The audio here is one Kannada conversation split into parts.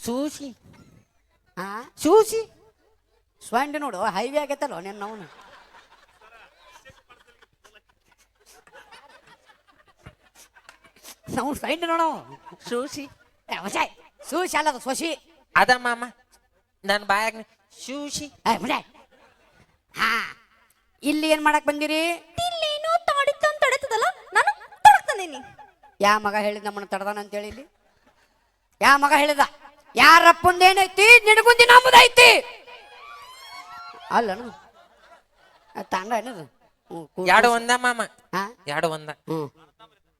ಸೂಸಿ ಹಾ ಸೂಸಿ ಸ್ವಂಡ್ ನೋಡು ಹೈವೇ ಆಗೈತಲ್ಲ ನಿನ್ನ ಅವನು. ನಾವು ನೋಡ ನೋಡು. ಸೂಸಿ ಏ, ಹೊಸಾಯ್ ಸೂಸಿ ಅಲ್ಲದ ಸೊಸಿ ಅದ ಮಾಮ ನನ್ನ ಬಾಯಾಗ ಸೂಸಿ ಏ, ಹೊಸೈ. ಹಾ ಇಲ್ಲಿ ಏನ್ ಮಾಡಕ್ ಬಂದಿರಿ? ಇಲ್ಲೇನೋ ತಾಡಿತ್ತು ಅಂತ ತಡೀತದಲ್ಲ ನಾನು ಯಾ ಮಗ ಹೇಳಿದ ನಮ್ಮನ್ನ ತಡದಾನ ಅಂತ ಹೇಳಿ ಇಲ್ಲಿ? ಯಾ ಮಗ ಹೇಳಿದ? ಯಾರಪ್ಪಂದೇನೈತಿ ನಿನಗುಂದಿ ನಮ್ಮದೈತಿ. ಅಲ್ಲನು ತಂಡ ಏನದು ಎರಡು ಒಂದ ಮಾಮ. ಆ? ಎರಡು ಒಂದ. ಹ್ಞೂ.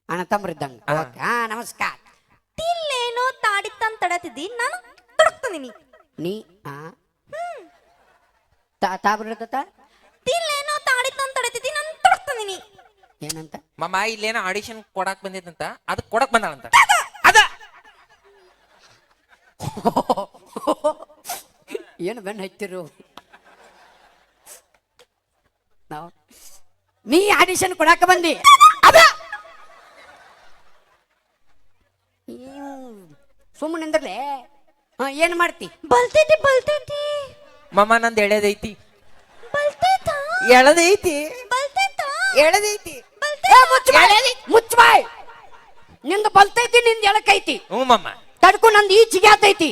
ಅಣ್ಣ ತಮ್ಮರಿದ್ದಂಗ ಹಾ. ನಮಸ್ಕಾರ. ಇಲ್ಲೇನೋ ತಾಡಿತ್ತಂತ ತಡತಿದ್ದಿ? ನಾನು ತಡಕ್ತಂದೀನಿ ನೀ. ಆ? ತಾ ತಾಬ್ರಿರ್ತತ ಇಲ್ಲೇನೋ ತಾಡಿತ್ತಂತ ತಡತಿದ್ದಿ? ನಾನು ತಡಕ್ತಂದೀನಿ ಏನಂತ? ಮಾಮ ಇಲ್ಲೇನೋ ಆಡಿಷನ್ ಕೊಡಕ್ ಬಂದಿತ್ತಂತ ಅದಕ್ಕೆ ಕೊಡಕ್ ಬಂದಾಳಂತ. ಏನು ಬೆನ್ನು ಹಚ್ಚಿರು? ನಾವು ನೀ ಆಡಿಷನ್ ಕೊಡಾಕ ಬಂದಿ. ಅದ! ಸುಮ್ಮನೆ ನಿಂದ್ರಲೆ? ಹಾ ಏನು ಮಾಡ್ತಿ? ಬಲ್ತೈತಿ ಬಲ್ತೈತಿ. ಮಮ್ಮ ನಂದು ಎಳೆದೈತಿ ಬಲ್ತೈತಾ? ಎಳೆದೈತಿ ಬಲ್ತೈತಾ? ಎಳೆದೈತಿ ಮುಚ್ಚ್ ಬಾಯ್. ಮುಚ್ಚ್ ಬಾಯ್. ನಿಂದು ಬಲ್ತೈತಿ ನಿಂದ ಎಳಕೈತಿ. ಹ್ಞೂ ಮಾಮ ತಡ್ಕು ನಂದು ಈಚಿಗೆ ಆತೈತಿ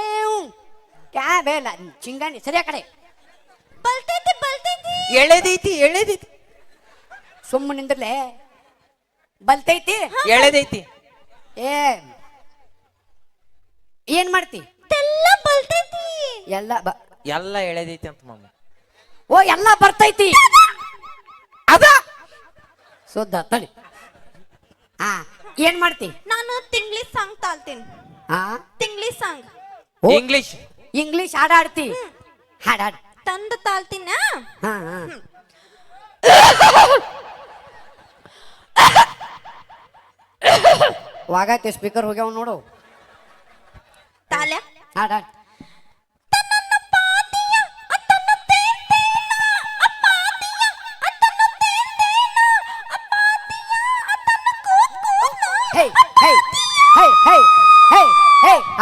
ಏವ್ ಕ್ಯಾ ಬೇಲ ಚಿಂಗಾಣಿ ಸರಿಯ ಕಡೆ. ಬಲ್ತೈತಿ ಬಲ್ತೈತಿ. ಎಳೆದೈತಿ ಎಳೆದೈತಿ. ಸುಮ್ಮನೆ ನಿಂದ್ರಲೆ ಬಲ್ತೈತಿ ಎಳೆದೈತಿ. ಏ ಏನ್ ಮಾಡ್ತಿ? ಎಲ್ಲ ಬಲ್ತೈತಿ. ಎಲ್ಲ ಬ ಎಲ್ಲ ಎಳೆದೈತಿ ಅಂತ ಮಾಮ. ಓ ಎಲ್ಲ ಬರ್ತೈತಿ. ಅದ. ಸುದ್ದ ತಡಿ. ಹಾ ಏನ್ ಮಾಡ್ತಿ? ನಾನು ತಿಂಗ್ಳಿ ಸಾಂಗ್ ತಾಳ್ತೀನಿ. ಹಾ ತಿಂಗ್ಳಿ ಸಾಂಗ್. ಇಂಗ್ಲಿಷ್ ಇಂಗ್ಲಿಷ್ ಹಾಡಾಡ್ತಿ. ಹಾಡಾಡ್. ತಂದು ತಾಳ್ತೀನ? ಹಾ ಹಾ. ವಾಗೈತಿ ಸ್ಪೀಕರ್ ಹೋಗ್ಯಾವ ನೋಡು. ತಾಲೆ ಹಾಡಾಡ್.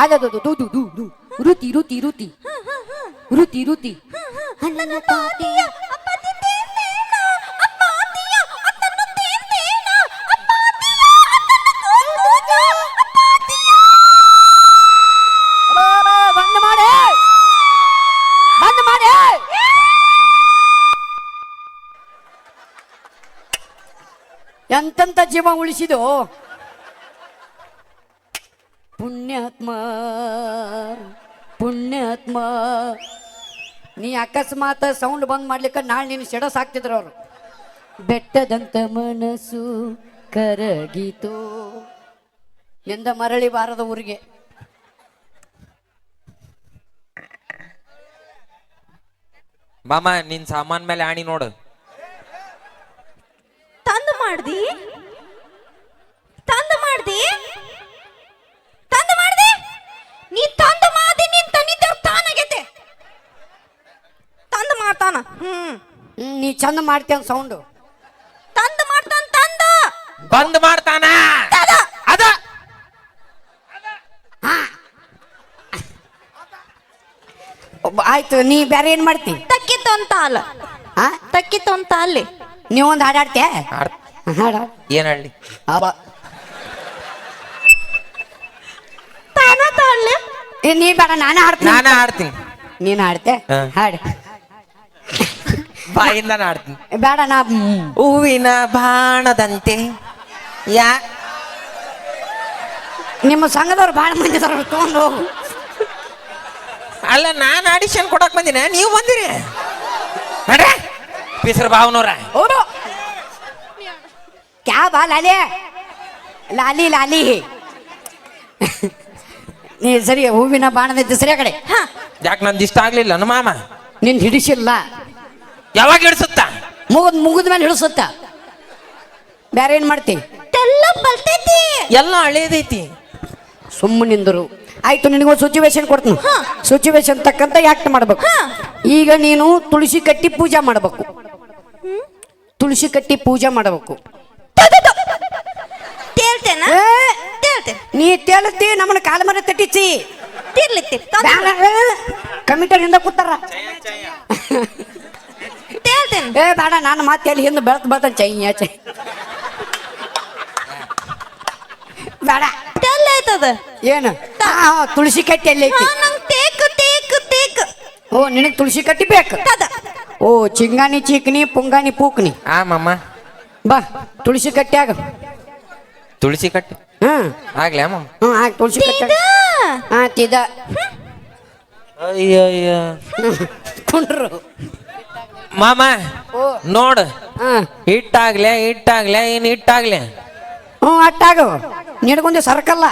ಹೇ ಅದದು ದು ದು ದು ದು. ರುತಿ ರುತಿ ರುತಿ. ರುತಿ ರುತಿ. ನನ್ನ ಅಪ್ಪಾತಿ ಜೀವ ಅಪ್ಪಾತಿಯ ಅತ್ತನ್ನು ತೇನೇನ ಅಪ್ಪಾತಿಯ ಅತ್ತನ್ನು ಕೂಗುಗ ಅಪ್ಪಾತಿಯ ಬಂದ್ ಮಾಡಿ ಬಂದ್ ಮಾಡಿ ಎಂತೆಂತ ಜೀವ ಉಳಿಸಿದು ಪುಣ್ಯಾತ್ಮ ಪುಣ್ಯಾತ್ಮ. ನೀ ಅಕಸ್ಮಾತ್ ಸೌಂಡ್ ಬಂದ್ ಮಾಡ್ಲಿಕ್ಕೆ ನಾಳೆ ನೀನು ಸೆಡಸ್ ಹಾಕ್ತಿದ್ರು ಅವರು. ಬೆಟ್ಟದಂತ ಮನಸ್ಸು ಕರಗಿತು. ಎಂದ ಮರಳಿ ಬಾರದ ಊರಿಗೆ. ಮಾಮ, ನಿನ್ ಸಾಮಾನ್ ಮೇಲೆ ಆಣಿ ನೋಡು ತಂದು ಮಾಡ್ದಿ ತಂದು ಮಾಡ್ದಿ ತಂದು ಮಾಡ್ದಿ ನೀ ತಂದು ಮಾಡ್ದಿ ನೀನ್ ತನ್ನಿದ್ದ ತಾನಾಗೈತೆ ತಂದು ಮಾಡ್ತಾನ ಹ್ಮ್ ಹ್ಮ್, ನೀ ಚಂದ ಮಾಡ್ತೇನ್ ಸೌಂಡ್ ತಂದು ಮಾಡ್ತಾನ ತಂದು. ಬಂದ್ ಮಾಡ್ತಾನ? ಅದ. ಒಬ್ಬ- ಆಯ್ತು ನೀ ಬೇರೆ ಏನ್ ಮಾಡ್ತಿ? ತಕ್ಕಿತ್ತು ಅಂತ ಅಲ್ಲ. ಆ? ತಕ್ಕಿತ್ತು ಅಂತ ಅಲ್ಲಿ. ನೀವೊಂದು ಹಾಡಾಡ್ತೀಯ? ಆಡ್- ಹಾಡ ಏನ್ ಹೇಳಿ ತಾನ ತಾಳ್ಲೆ? ನೀ ಬೇಡ ನಾನೇ ಹಾಡ್ತೀನಿ. ನಾನ ಆಡ್ತೀನಿ ನೀನ್ ಹಾಡ್ತೆ ಹಾಡಿ ಹಾಡು. ಬಾಯಿಂದ ನಾಡ್ತೀನಿ. ಬೇಡ ನಾ. ಹೂವಿನ ಬಾಣದಂತೆ. ಯಾ? ನಿಮ್ಮ ಸಂಘದವ್ರು ಭಾಳ ಮಂದಿ ಇದಾರ ತೊಗೊಂಡು ಹೋಗು. ಅಲ್ಲ ನಾನು ಆಡಿಷನ್ ಕೊಡಕ್ ಬಂದಿನ ನೀವು ಬಂದಿರಿ. ನಡ್ರೆ ಬಿಸರ್ ಬಾವನವ್ರ ಹೌದು ಕ್ಯಾ ಬಾ ಲಾಲಿ? ಲಾಲಿ ಲಾಲಿ. ನೀ ಸರಿ ಹೂವಿನ ಬಾಣದ ಸರಿ ಕಡೆ. ಹಾ ಯಾಕೆ ನಂದು ಇಷ್ಟ ಆಗ್ಲಿಲ್ಲ ನಮ್ಮ ಮಾಮ? ನಿನ್ ಹಿಡಿಸಿಲ್ಲ. ಯಾವಾಗ ಹಿಡಿಸುತ್ತ ಮುಗಿದ್ ಮುಗಿದ ಮೇಲೆ ಹಿಡಿಸುತ್ತ ಬೇರೆ ಏನ್ ಮಾಡ್ತಿ? ಎಲ್ಲ ಬಲ್ತೈತಿ. ಎಲ್ಲ ಹಳೇದೈತಿ. ಸುಮ್ಮನಿಂದರು ಆಯ್ತು ಒಂದು ಸಿಚುವೇಶನ್ ಕೊಡ್ತೀನಿ. ಸಿಚುವೇಶನ್ ತಕ್ಕಂತ ಯಾಕ್ಟ್ ಮಾಡ್ಬೇಕು. ಈಗ ನೀನು ತುಳಸಿ ಕಟ್ಟಿ ಪೂಜೆ ಮಾಡಬೇಕು. ತುಳಸಿ ಕಟ್ಟಿ ಪೂಜೆ ಮಾಡಬೇಕು. ತೇಳ್ತೇನ? ಏ! ತೇಳ್ತೇನೆ. ನೀ ತೇಲತ್ತಿ ನಮ್ಮನ್ನ ಕಾಲ ಮರ ತಟ್ಟಿಸಿ ತಿರ್ಲಿತ್ತಿ ಕಮಿಟರ್ ಹಿಂದ ಕೂತಾರ. ಏ ಬೇಡ ನಾನು ಮತ್ತೆ ಎಲ್ಲಿ ಹಿಂದೆ ಬೆಳತ್ ಬರ್ತಾನೆ ಚೈ ಆಚೆ ಬೇಡ. ಆಯ್ತದ. ಏನು? ತುಳಸಿ ಕಟ್ಟಿ ಎಲ್ಲಿ ಐತಿ? ಹಾ ನಂಗ್ ತೇಕ್ ತೇಕ್ ತೇಕ್. ಓ ನಿನಗೆ ತುಳಸಿ ಕಟ್ಟಿ ಬೇಕು? ತದ. ಓ ಚಿಂಗಾನಿ ಚೀಕ್ನಿ ಪುಂಗಾನಿ ಪೂಕ್ನಿ. ಆ ಬಾ ತುಳಸಿ ಕಟ್ಟ್ಯಾಗ ತುಳಸಿ ಕಟ್ಟಿ? ಹ್ಮ್ ಆಗ್ಲೇ ಅಮ್ಮ ಹ್ಮ್ ಆಗ ತುಳಸಿ ಕಟ್ಟಿ ಹಾ ತಿದ. ಅಯ್ಯೋ ಅಯ್ಯೋ ಕುಂಡ್ರು. ಮಾಮ ನೋಡ್. ಹಿಟ್ಟಾಗ್ಲೆ ಹಿಟ್ಟಾಗ್ಲೆ ಏನ್ ಹಿಟ್ಟಾಗ್ಲೆ? ಹ್ಞೂ ಅಟ್ಟಾಗು. ನಿಡ್ಕೊಂಡೆ ಸರ್ಕಲ್ಲ.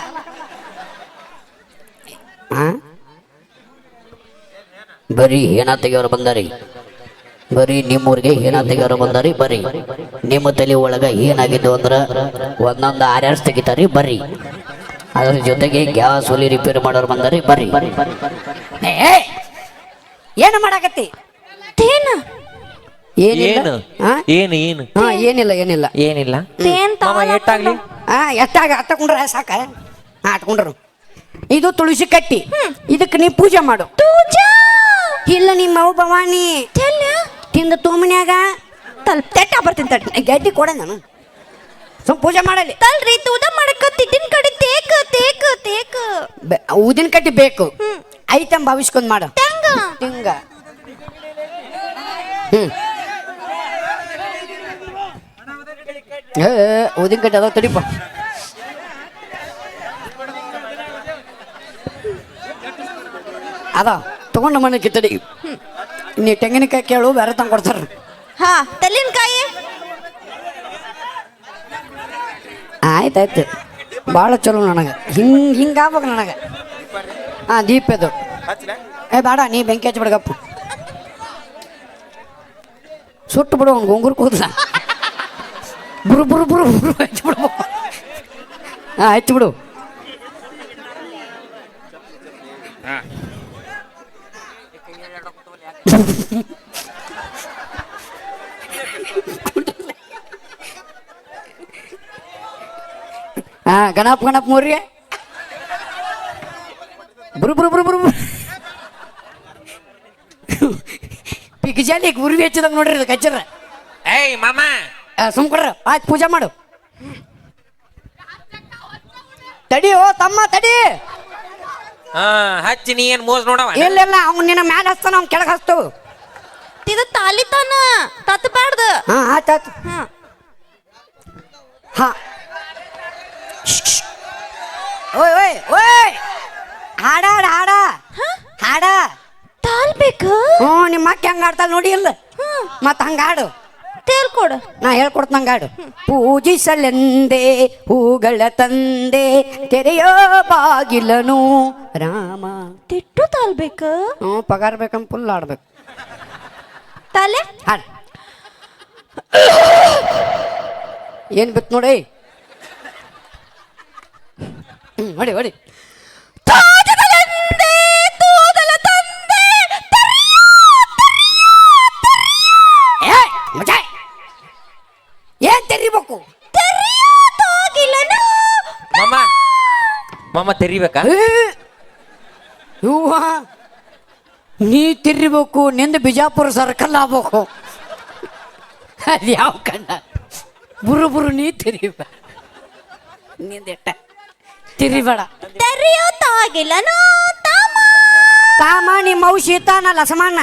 ಬರಿ ಹೇನ ತೆಗಿಯೋರು ಬಂದಾರಿ. ಬರೀ ನಿಮ್ಮೂರಿಗೆ ಏನ ತೆಗಿಯೋರು ಬಂದಾರಿ ಬರೀ. ನಿಮ್ಮ ತಲೆ ಒಳಗ ಏನಾಗಿದ್ದು ಅಂದ್ರ ಒಂದೊಂದು ಆರ್ಯಾರ್ಸ್ ತೆಗಿತಾರಿ ಬರ್ರಿ ಅದ್ರ ಜೊತೆಗೆ ಗ್ಯಾಸ್ ಒಲಿ ರಿಪೇರಿ ಮಾಡೋರು ಬಂದಾರಿ ಬರ್ರಿ ಏನು ಮಾಡಾಕತ್ತಿ? ಏನಿಲ್ಲ? ಏನು? ಹಾ ಏನು ಏನು? ಹಾ ಏನಿಲ್ಲ ಏನಿಲ್ಲ. ಏನಿಲ್ಲ? ತೇನ್ ಮಾಮ ಹಿಟ್ಟಾಗ್ಲಿ ಹಾ ಎಷ್ಟಾಗ ಹತ್ತಕೊಂಡ್ರ ಸಾಕ. ಹಾ ಹತ್ಕೊಂಡ್ರು ಇದು ತುಳಸಿ ಕಟ್ಟಿ. ಇದಕ್ಕೆ ನೀ ಪೂಜೆ ಮಾಡು. ತೂಜಾ ಇಲ್ಲ ನಿಮ್ಮ ಅವು ಭವಾನಿ. ತೆಲ್ಲ? ತಿಂದ ತೋಮಿನಾಗ ತಲ್ ತೆಟ್ಟ ಬರ್ತೀನಿ ತಟ್ಟ ಗಡ್ಡಿ ಕೊಡ ನಾನು. ಸುಮ್ ಪೂಜೆ ಮಾಡಲಿ. ತಲ್ರಿ ತೂದ ಮಾಡಕ ತಿದ್ದಿನ ಕಡೆ ತೇಕ ತೇಕು ತೇಕ. ಬೆ- ಊದಿನ ಕಟ್ಟಿ ಬೇಕು. ಐತಂ ಭಾವಿಸ್ಕೊಂಡ್ ಮಾಡು. ತಂಗ? ತಿಂಗ. ಹ್ಮ್. ಏ ಊದಿನ ಕಟ್ಟಿ ಅದಾವ ತಡಿಪ ಅದ ತಗೊಂಡು ಮನೆ ತಡಿ ನೀ ತೆಂಗಿನಕಾಯಿ ಕೇಳು ಬೇರೆ ತಂದು ಕೊಡ್ತಾರ ಹಾ ತೆಲ್ಲಿನಕಾಯಿ ಆಯ್ತಾಯ್ತು ಭಾಳ ಚಲೋ ನನಗೆ ಹಿಂಗೆ ಹಿಂಗೆ ಆಗ್ಬೇಕು ನನಗೆ ಹಾಂ ದೀಪ ಇದು ಏ ಬೇಡ ನೀ ಬೆಂಕಿ ಹಚ್ಬಿಡ್ಗಪ್ಪ ಸುಟ್ಟು ಬಿಡು ಅವ್ನು ಗೊಂಗುರು ಕೂದಲ ಬುರು ಬುರು ಬುರು ಬುರು ಬಿಡು. ಹಾಂ ಬಿಡು. ಹಾ, ಗಣಪ ಗಣಪ ಮೋರ್ಯ ಬುರು ಬುರು ಬುರು ಬುರು ಪಿಕ್ಜಾಲಿ ಗುರುವಿ ಹೆಚ್ಚಿದಾಗ ನೋಡ್ರಿ ಕಚ್ಚರ ಏಯ್ ಮಾಮ. ಸುಮ್ ಕೊಡ್ರ ಆಯ್ತು ಪೂಜೆ ಮಾಡು. ತಡಿ ಓ ತಮ್ಮ ತಡಿ. ಹಾ ಹಚ್ಚಿ ನೀ ಏನ್ ಮೋಸ ನೋಡವ? ಇಲ್ಲ ಇಲ್ಲ ಅವ್ನು ನಿನ್ನ ಮ್ಯಾಲ ಹಚ್ತಾನ ಅವ್ನು ಕೆಳಗೆ ಹಚ್ತು. ಇದು ತಾಲಿತಾನ ತತ್ತಬಾರ್ದು ಹಾ ಆಯ್ತು ಆಯ್ತು. ಹಾ. ಹಾ. ಓಯ್ ಓಯ್ ಓಯ್. ಹಾಡ ಹಾಡ ಹಾಡ. ಹಾಡ. ತಾಳ್ಬೇಕು ಹ್ಞೂ ನಿಮ್ಮ ಅಕ್ಕ ಹೆಂಗೆ ಆಡ್ತಾಳೆ ನೋಡಿ ಇಲ್ಲ. ಮತ್ತ ಹಂಗ ಆಡು ಹೇಳ್ಕೊಡು ಕೊಡು? ನಾ ಹೇಳ್ಕೊಡ್ತಂಗ ಆಡು ಪೂಜಿಸಲೆಂದೇ ಹೂಗಳ ತಂದೆ ತೆರೆಯೋ ಬಾಗಿಲನು ರಾಮ. ತಿಟ್ಟು ತಾಲ್ ಬೇಕು ಹ್ಞೂ ಪಗಾರ ಬೇಕಂತ ಫುಲ್ ಆಡ್ಬೇಕು ತಾಲೆ? ಹಾಡು. ಏನ್ ಬಿತ್ತು ನೋಡಿ? ಹ್ಞೂ ಹೊಡಿ ಹೊಡಿ. ತೆರಿಬೇಕು ಮಾಮ ಮಾಮ ತೆರಿಬೇಕಾ? ಹೂವ ನೀ ತಿರಿಬೇಕು ನಿಂದ ಬಿಜಾಪುರ ಸರ್ಕಲ್ ಆಗ್ಬೇಕು. ಅದು ಯಾವ ಕಣ್ಣ? ಬುರು ಬುರು ನೀ ತಿರಿಬೇಡ. ನಿಂದೆಟ್ಟ. ತಿರಿಬೇಡ. ತೆರೆಯೋ ತಾಗಿಲನು ತಾಮ ಕಾಮ ನಿಮ್ಮ ಅವು ಶೀತಾನ ಲಸಮಣ್ಣ.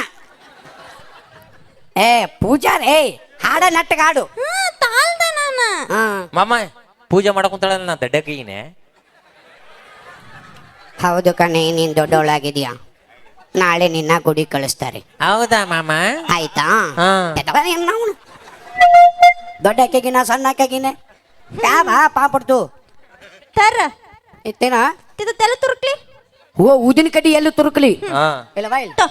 ಏ ಪೂಜಾರ್ ಏ ಹಾಡ ನಟ್ಟಗಾಡು ಮಾಮ ಪೂಜೆ ಮಾಡಕುಂತಾಳ ನಾ ದಡ್ಡಕೀನೆ ಹೌದು ಕಣೆ ನೀನ್ ದೊಡ್ಡವಳಾಗಿದ್ಯಾ ನಾಳೆ ನಿನ್ನ ಗುಡಿ ಕಳಿಸ್ತಾರೆ. ಹೌದಾ ಮಾಮ? ಆಯ್ತಾ? ಹಾ. ದೊಡ್ಡ ಅಕ್ಕೆಗಿನ ಸಣ್ಣ ಅಕ್ಕೆಗಿನ? ಯಾವ ಪಾಪಡ್ತು ತರ ಇತ್ತೇನ? ಇದು ತೆಲ ತುರುಕ್ಲಿ? ಓ ಊದಿನ ಕಡಿ ಎಲ್ಲಿ ತುರುಕ್ಲಿ? ಹಾ. ಇಲ್ಲ ಬಾ ಇಲ್ಲಿ? ತೊ.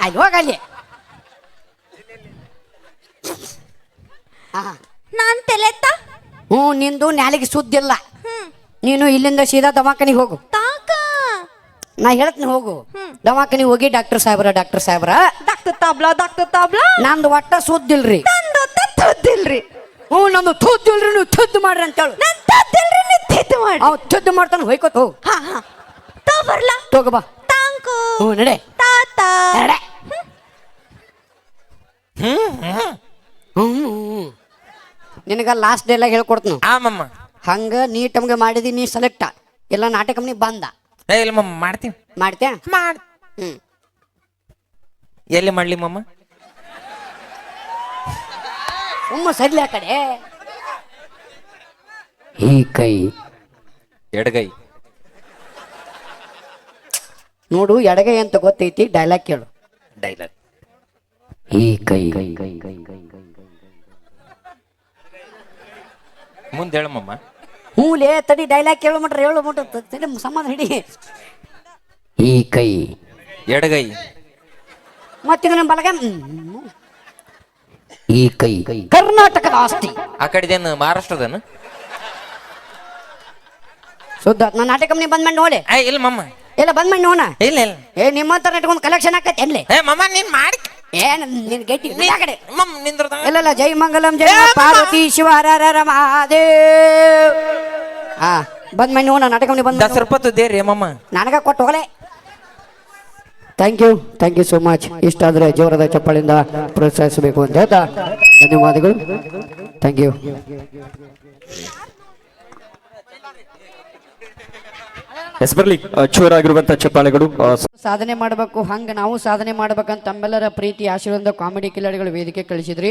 ಅಲ್ಲಿ ಹೋಗಲ್ಲಿ. ಆಹಾ. ಹ್ಞೂ ನಿಂದು ನಾಲಿಗೆ ಸುದ್ದಿಲ್ಲ ನೀನು ಇಲ್ಲಿಂದ ಸೀದಾ ದವಾಖಾನಿಗೆ ಹೋಗು. ತಾಕ? ನಾ ಹೇಳ್ತೀನಿ ಹೋಗು. ದವಾಖಾನಿಗೆ ಹೋಗಿ ಡಾಕ್ಟರ್ ಸಾಹೇಬ್ರ ಡಾಕ್ಟರ್ ಸಾಹೇಬ್ರ. ಡಾಕ್ಟರ್ ತಾಬ್ಲಾ ಡಾಕ್ಟರ್ ತಾಬ್ಲಾ. ನಂದು ಒಟ್ಟ ಸುದ್ದಿಲ್ರಿ. ನಂದು ತತ್ತದಿಲ್ರಿ ಹ್ಞೂ ನಂದು ತುದ್ದಿಲ್ರಿ ನೀವು ತುದ್ದು ಮಾಡ್ರಿ ಅಂತೇಳು ನನ್ ತತ್ತಿಲ್ರಿ ನೀವು ತಿದ್ದು ಮಾಡಿ ಅವ್ ಚುದ್ದು ಮಾಡ್ತಾನೆ ಹೊಯ್ಕೋತ ತೋ. ಹಾ ಹಾ. ತೋ ಬರ್ಲಾ. ತೋಗ ಬಾ. ತಾಂಕು. ಹ್ಞೂ ನಡೆ. ತಾತ. ನಡೆ ಹ್ಮ್ ಹ್ಮ್ ಹ್ಞೂ ನಿನಗ ಲಾಸ್ಟ್ ಡೇ ಎಲ್ಲ ಹೇಳ್ಕೊಡ್ತೀನಿ ಆಮಮ್ಮ. ಮಮ್ಮ ಹಂಗ ನೀ ಟಮ್ಗೆ ಮಾಡಿದಿ ನೀ ಸೆಲೆಕ್ಟ ಎಲ್ಲ ನಾಟಕಮ್ನಿ ಬಂದ. ಏ ಇಲ್ಲ ಮಮ್ಮ ಮಾಡ್ತೀನಿ. ಮಾಡ್ತ್ಯಾ? ಮಾಡ್. ಹ್ಮ್. ಎಲ್ಲಿ ಮಾಡ್ಲಿ ಮಮ್ಮ? ಸುಮ್ಮ ಸರಿಲಿ ಆ ಕಡೆ. ಈ ಕೈ. ಎಡಗೈ. ನೋಡು ಎಡಗೈ ಅಂತ ಗೊತ್ತೈತಿ ಡೈಲಾಗ್ ಕೇಳು. ಡೈಲಾಗ್ ಈ ಕೈ. ಮುಂದೆ ಹೇಳು ಮಮ್ಮ ಹ್ಞೂ ಲೇ ತಡಿ ಡೈಲಾಗ್ ಕೇಳು ಮಟ್ರ ಹೇಳು ಮಟ್ರ ತಡಿ ಸಮಾಧಾನ ಹಿಡಿ. ಈ ಕೈ. ಎಡಗೈ. ಮತ್ತಿದ ನಮ್ಮ ಬಲಗ ಈ ಕೈ. ಕರ್ನಾಟಕದ ಆಸ್ತಿ. ಆ ಕಡೆದೇನು ಮಹಾರಾಷ್ಟ್ರದೇನು? ಶುದ್ಧ ನಾನು ನಾಟಕಮ್ನಿ ಬಂದ್ ಮಾಡಿ ನೋಡಿ. ಏ ಇಲ್ಲ ಮಮ್ಮ ಇಲ್ಲ ಬಂದ್ ಮಾಡಿ ನೋಡ ಇಲ್ಲ ಇಲ್ಲ. ಏ ನಿಮ್ಮಂತ ನೆಟ್ಕೊಂಡು ಕಲೆಕ್ಷನ್ ಆಕೈತೆ ಎಲ್ಲಿ ಏ ಮಮ್ಮ ನೀನ್ ಮಾಡಿ. ಏನ್ ನಿನ್ ಗಟ್ಟಿ ಆ ಕಡೆ ಮಮ್ಮ ನಿಂದ್ರದ ಇಲ್ಲ ಇಲ್ಲ ಜೈ ಮಂಗಲಂ ಜೈ ಪಾರ್ವತಿ ಶಿವ ಹರ ಹರ ಮಹಾದೇವ್. ಹಾ ಬಂದ್ ಮಾಡಿ ನೋಡ ನಾಟಕ ಬಂದ ದಸ್ ರೂಪಾಯಿ ದೇರಿ ಮಮ್ಮ. ನನಗ ಕೊಟ್ಟು ಹೋಗಲೇ. Thank you thank you so much ಇಷ್ಟ ಆದ್ರೆ ಜೋರದ ಚಪ್ಪಳಿಂದ ಪ್ರೋತ್ಸಾಹಿಸಬೇಕು ಅಂತ ಹೇಳ್ತಾ ಧನ್ಯವಾದಗಳು. ಥ್ಯಾಂಕ್ ಯು ಎಸ್ ಅಚ್ಚುವರಾಗಿರುವಂಥ ಚಪ್ಪಾಳೆಗಳು ಸಾಧನೆ ಮಾಡಬೇಕು, ಹಂಗೆ ನಾವು ಸಾಧನೆ ಮಾಡ್ಬೇಕಂತ ತಮ್ಮೆಲ್ಲರ ಪ್ರೀತಿ, ಆಶೀರ್ವಾದ ಕಾಮಿಡಿ ಕಿಲಾಡಿಗಳು ವೇದಿಕೆ ಕಳಿಸಿದ್ರಿ.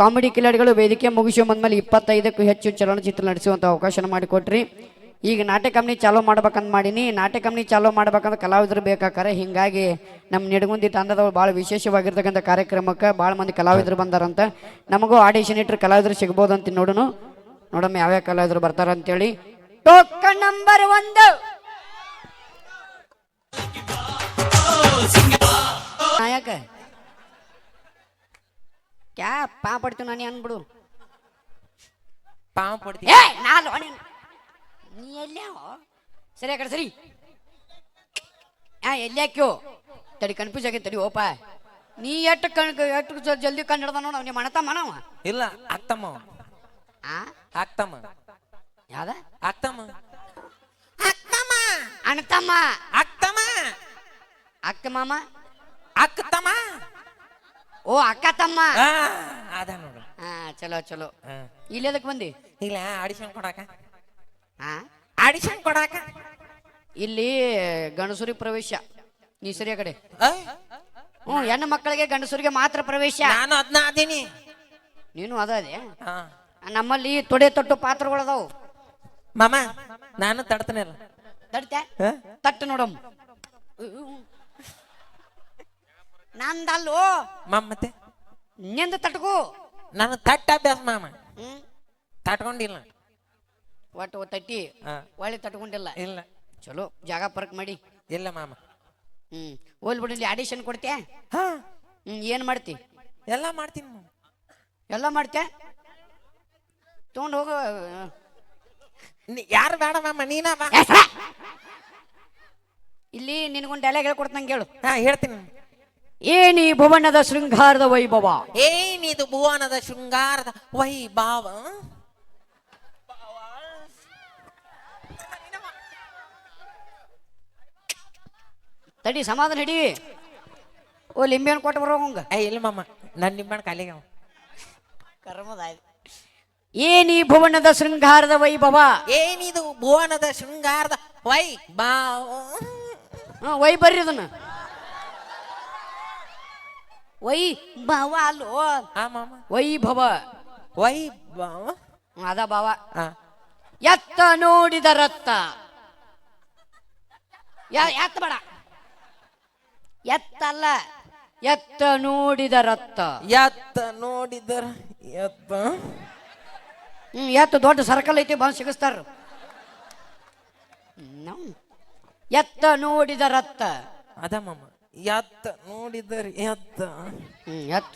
ಕಾಮಿಡಿ ಕಿಲಾಡಿಗಳು ವೇದಿಕೆ ಮುಗಿಸುವ ಬಂದ್ಮೇಲೆ ಇಪ್ಪತ್ತೈದಕ್ಕೂ ಹೆಚ್ಚು ಚಲನಚಿತ್ರ ನಡೆಸುವಂಥ ಅವಕಾಶ ಮಾಡಿಕೊಟ್ರಿ. ಈಗ ನಾಟ್ಯ ಕಂಪ್ನಿ ಚಾಲೂ ಮಾಡ್ಬೇಕಂತ ಮಾಡೀನಿ. ನಾಟ್ಯ ಕಂಪ್ನಿ ಚಾಲೂ ಮಾಡ್ಬೇಕಂದ್ರೆ ಕಲಾವಿದರು ಬೇಕಾಕಾರೆ, ಹಿಂಗಾಗಿ ನಮ್ಮ ನಿಡಗುಂದಿ ತಂಡದವ್ರು ಭಾಳ ವಿಶೇಷವಾಗಿರ್ತಕ್ಕಂಥ ಕಾರ್ಯಕ್ರಮಕ್ಕೆ ಭಾಳ ಮಂದಿ ಕಲಾವಿದರು ಬಂದಾರಂತ. ನಮಗೂ ಆಡಿಷನ್ ಇಟ್ಟರೆ ಕಲಾವಿದರು ಸಿಗ್ಬೋದಂತ ಅಂತ ನೋಡೋಣ ನೋಡಮ್ಮ ಯಾವ್ಯಾವ ಕಲಾವಿದರು ಬರ್ತಾರಂತೇಳಿ. ಟೋಕನ್ ನಂಬರ್ ಒಂದು. ಪಾ ಪಡ್ತೀವಿ ನಾನು ಅನ್ಬಿಡು. ಪಾವ ಪಡ್ತೀನಿ ಏ ನಾನು ನೀ ಎಲ್ಲೋ ಸರಿ ಕಡೆ ಸರಿ. ಹಾ ಎಲ್ಲ್ಯಾಕ್ಯೋ ತಡಿ ಕನ್ಫ್ಯೂಸ್ ಆಗೈತೆ ತಡಿ ಓಪ. ನೀ ಎಷ್ಟು ಕಣ್ ಎಷ್ಟು ಜಲ್ದಿ ಕಂಡು ಹಿಡ್ದ ನೋಡ ಮಣತ ಮನವ ಇಲ್ಲ ಆಗ್ತಮ್ಮ ಆ? ಆಗ್ತಮ್ಮ ಯಾವ್ದ? ಆಗ್ತಮ್ಮ ಅಣ್ಣತಮ್ಮ. ಆಗ್ತಮ್ಮ ಅಕ್ಕ ಮಾಮ? ಆಗ್ತಮ್ಮ ಓ ಅಕ್ಕ ತಮ್ಮ. ಆ, ಅದ ನೋಡು. ಹಾ ಚಲೋ ಚಲೋ. ಇಲ್ಲಿ ಎದಕ್ ಬಂದಿ? ಇಲ್ಲ ಆಡಿಷನ್ ಕೊಡಾಕ. ಹಾ ಆಡಿಷನ್ ಕೊಡಾಕ. ಇಲ್ಲಿ ಗಣಸುರಿ ಪ್ರವೇಶ. ನೀ ಸರಿಯ ಕಡೆ. ಹ್ಮ್ ಹ್ಞೂ ಹೆಣ್ಣು ಮಕ್ಕಳಿಗೆ ಗಂಡಸರಿಗೆ ಮಾತ್ರ ಪ್ರವೇಶ. ನಾನು ಅದೀನಿ ನೀನು ಅದ ಹಾ ನಮ್ಮಲ್ಲಿ ತೊಡೆ ತೊಟ್ಟು ಪಾತ್ರಗಳು ಅದಾವು ಮಾಮ ನಾನು ತಡ್ತಾನೆ ಅಲ್ಲ. ತಡ್ತೆ ತಟ್ಟು ನೋಡಮ್ ನಂದಲ್ಲೋ? ಮಾಮ ಮತ್ತೆ? ನಿಂದ ತಟ್ಕು. ನಾನು ತಟ್ಟ ಅಭ್ಯಾಸ ಮಾಮ. ಹ್ಮ್? ತಟ್ಕೊಂಡಿಲ್ಲ. ಒಟ್ಟು ತಟ್ಟಿ ಹಾ. ಒಳ್ಳೆ ತಟ್ಕೊಂಡಿಲ್ಲ? ಇಲ್ಲ. ಚಲೋ ಜಾಗ ಪರ್ಕ್ ಮಾಡಿ. ಇಲ್ಲ ಮಾಮ. ಹ್ಮ್. ಹೋಲ್ ಬಿಡು ಇಲ್ಲಿ ಆಡಿಷನ್ ಕೊಡ್ತೆ ಹಾ. ಹ್ಮ್ ಏನ್ ಮಾಡ್ತಿ? ಎಲ್ಲ ಮಾಡ್ತೀನಿ ಮಾಮ. ಎಲ್ಲ ಮಾಡ್ತೆ ತಗೊಂಡು ಹೋಗು. ನೀ- ಯಾರು ಬೇಡ ಮಾಮ ನೀನ ಬಾ! ಇಲ್ಲಿ ನಿನಗೊಂದು ಡೈಲಾಗ್ ಹೇಳ್ಕೊಡ್ತಂಗೆ ಹೇಳು. ಹಾ ಹೇಳ್ತೀನಿ ಏನಿ ಭುವನದ ಶೃಂಗಾರದ ವೈಭವ. ಏನಿದು ಭುವನದ ಶೃಂಗಾರದ ವೈಭವ? ತಡಿ ಸಮಾಧಾನ ಹಿಡಿ. ಓ ಲಿಂಬೆ ಹಣ್ಣು ಕೊಟ್ಟು ಬರೋ ಹಂಗ. ಏ ಇಲ್ಲ ಮಾಮ ನನ್ನ ನಿಮ್ಮಣ್ಣ ಕಾಲಿಗೆ ಅವ. ಏನಿ ಭುವನದ ಶೃಂಗಾರದ ವೈಭವ. ಏನಿದು ಭುವನದ ಶೃಂಗಾರದ ವೈಭವ? ಹಾ, ವೈ ಬರ್ರಿ ಅದನ್ನ. ವೈ ಭಾವ ಅಲ್ಲೋ ಆ ಮಾಮ. ವೈಭವ. ವೈಭವ? ಹ್ಮ್, ಅದ ಭಾವ. ಆ. ಎತ್ತ ನೋಡಿದ ರತ್ತ. ಯ- ಎತ್ತ ಬೇಡ. ಎತ್ತಲ್ಲ ಎತ್ತ ನೋಡಿದ ರತ್ತ. ಎತ್ತ ನೋಡಿದರ ಎತ್ತ. ಹ್ಮ್ ಎತ್ತ ದೊಡ್ಡ ಸರ್ಕಲ್ ಐತಿ ಬಂದು ಸಿಗಿಸ್ತಾರ. ಎತ್ತ ನೋಡಿದ ರತ್ತ. ಅದ ಮಾಮ. ಎತ್ತ ನೋಡಿದರಿ ಎತ್ತ. ಹ್ಮ್ ಎತ್ತ.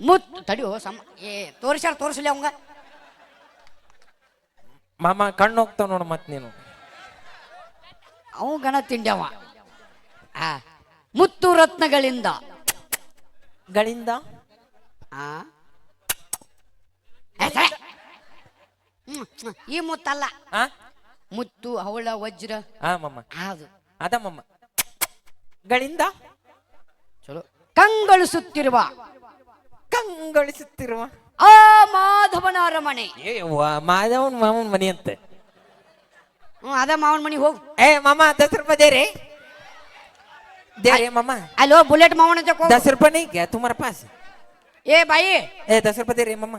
ಮುತ್ ತಡಿಯೋ ಸಮ ಏ ತೋರಿಸ್ಯಾರ ತೋರಿಸಲಿ ಅವಂಗ. ಮಾಮ ಕಣ್ಣು ಹೋಗ್ತಾವ ನೋಡ ಮತ್ ನೀನು. ಅವು ಗಣ ತಿಂಡ್ಯವ ಆ ಮುತ್ತು ರತ್ನಗಳಿಂದ. ಗಳಿಂದ? ಆ? ಏ, ಸರೆ. ಹ್ಮ್, ಹ್ಮ್. ಈ ಮುತ್ತಲ್ಲ. ಆ? ಮುತ್ತು ಅವಳ ವಜ್ರ. ಹಾ ಮಮ್ಮ ಅದು ಅದ ಮಮ್ಮ ಗಳಿಂದ? ಚಲೋ. ಕಂಗೊಳಿಸುತ್ತಿರುವ. ಕಂಗೊಳಿಸುತ್ತಿರುವ. ಆ ಮಾಧವನ ಅರಮನೆ ಏ ಮಾಧವನ್ ಮಾಮನ್ ಮನಿ ಅಂತೆ. ಹ್ಞೂ ಅದ ಮಾವನ ಮನೆ ಹೋಗು. ಏ ಮಾಮ ದಸ್ ರೂಪಾಯಿ ದೇರಿ ದೇರಿ ಮಾಮ. ಅಲೋ ಬುಲೆಟ್ ಮಾವನ ಜೊತೆ ದಸ್ ರೂಪಾಯಿ ನೀಗೆ ತುಮಾರ ಪಾಸ್ ಏ ಬಾಯಿ. ಏ ದಸ್ ರೂಪಾಯಿ ದೇರಿ ಮಾಮ.